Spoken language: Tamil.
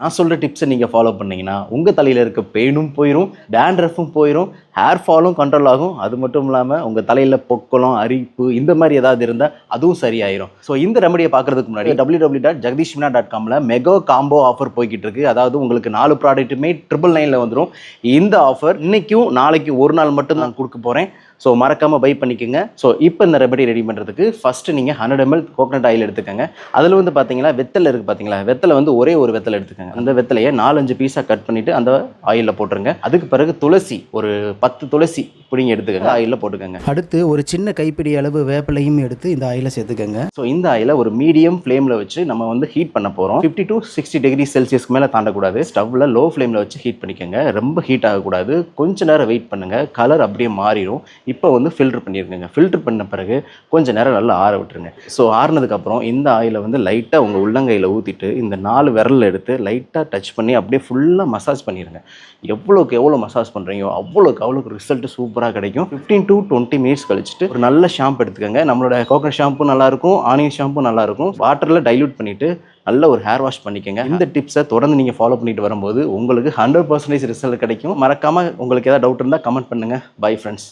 நான் சொல்கிற டிப்ஸை நீங்கள் ஃபாலோ பண்ணீங்கன்னா உங்கள் தலையில் இருக்க பெயினும் போயிடும் டேண்ட்ரஃபும் போயிடும் ஹேர் ஃபாலும் கண்ட்ரோல் ஆகும். அது மட்டும் இல்லாமல் உங்கள் தலையில் பொக்கலம் அரிப்பு இந்த மாதிரி ஏதாவது இருந்தால் அதுவும் சரியாயிரும். ஸோ இந்த ரெமடியை பார்க்கறதுக்கு முன்னாடி W W dot Jagadishmeena dot காமில் மெகா காம்போ ஆஃபர் போய்கிட்டு இருக்கு. அதாவது உங்களுக்கு நாலு ப்ராடக்ட்டுமே ட்ரிபிள் நைனில் வந்துடும் இந்த ஆஃபர் இன்றைக்கும் நாளைக்கு ஒரு நாள் மட்டும் நான் கொடுக்க போகிறேன் ஸோ மறக்காமல் பை பண்ணிக்கோங்க. ஸோ இப்போ இந்த ரெமடி ரெடி பண்ணுறதுக்கு ஃபஸ்ட்டு நீங்கள் ஹண்ட்ரட் எம்எல் கோகனட் ஆயில் எடுத்துக்கங்க. அதில் வந்து பார்த்தீங்களா வெத்தலை இருக்குது பார்த்தீங்களா வெத்தலை வந்து ஒரே ஒரு வெத்தலை எடுத்துக்கங்க. அந்த வெத்தலையை நாலஞ்சு பீஸாக கட் பண்ணிவிட்டு அந்த ஆயிலில் போட்டுருங்க. அதுக்கு பிறகு துளசி ஒரு பத்து துளசி பிடிங்கி எடுத்துக்கங்க ஆயிலில் போட்டுக்கோங்க. அடுத்து ஒரு சின்ன கைப்பிடி அளவு வேப்பிலையும் எடுத்து இந்த ஆயில சேர்த்துக்கங்க. ஸோ இந்த ஆயிலை ஒரு மீடியம் ஃப்ளேமில் வச்சு நம்ம வந்து ஹீட் பண்ண போகிறோம் ஃபிஃப்டி டு சிக்ஸ்டி டிகிரி செல்சியஸ்க்கு மேலே தாண்டக்கூடாது. ஸ்டவ்வில் லோ ஃப்ளேமில் வச்சு ஹீட் பண்ணிக்கோங்க. ரொம்ப ஹீட் ஆகக்கூடாது. கொஞ்ச நேரம் வெயிட் பண்ணுங்கள் கலர் அப்படியே மாறிடும் இப்போ வந்து ஃபில்டர் பண்ணியிருக்கேங்க ஃபில்டர் பண்ண பிறகு கொஞ்ச நேரம் நல்லா ஆற விட்டுருங்க. ஸோ ஆறுனதுக்கப்புறம் இந்த ஆயிலை வந்து லைட்டாக உங்கள் உள்ளங்கையில் ஊற்றிட்டு இந்த நாலு விரலில் எடுத்து லைட்டாக டச் பண்ணி அப்படியே ஃபுல்லாக மசாஜ் பண்ணிடுங்க எவ்வளோக்கு எவ்வளோ மசாஜ் பண்ணுறீங்களோ அவ்வளோக்கு அவ்வளோக்கு ரிசல்ட் சூப்பராக கிடைக்கும். ஃபிஃப்டீன் டு டுவெண்ட்டி மினிட்ஸ் கழிச்சிட்டு ஒரு நல்ல ஷாம்பு எடுத்துக்கோங்க. நம்மளோட கோகனட் ஷாம்பு நல்லாயிருக்கும் ஆனியன் ஷாம்பு நல்லாயிருக்கும் வாட்டரில் டைல்யூட் பண்ணிவிட்டு நல்ல ஒரு ஹேர் வாஷ் பண்ணிக்கோங்க. இந்த டிப்ஸை தொடர்ந்து நீங்கள் ஃபாலோ பண்ணிட்டு வரும்போது உங்களுக்கு ஹண்ட்ரட் பர்சன்டேஜ் ரிசல்ட் கிடைக்கும். மறக்காமல் உங்களுக்கு ஏதாவது டவுட் இருந்தால் கமெண்ட் பண்ணுங்கள் பை ஃப்ரெண்ட்ஸ்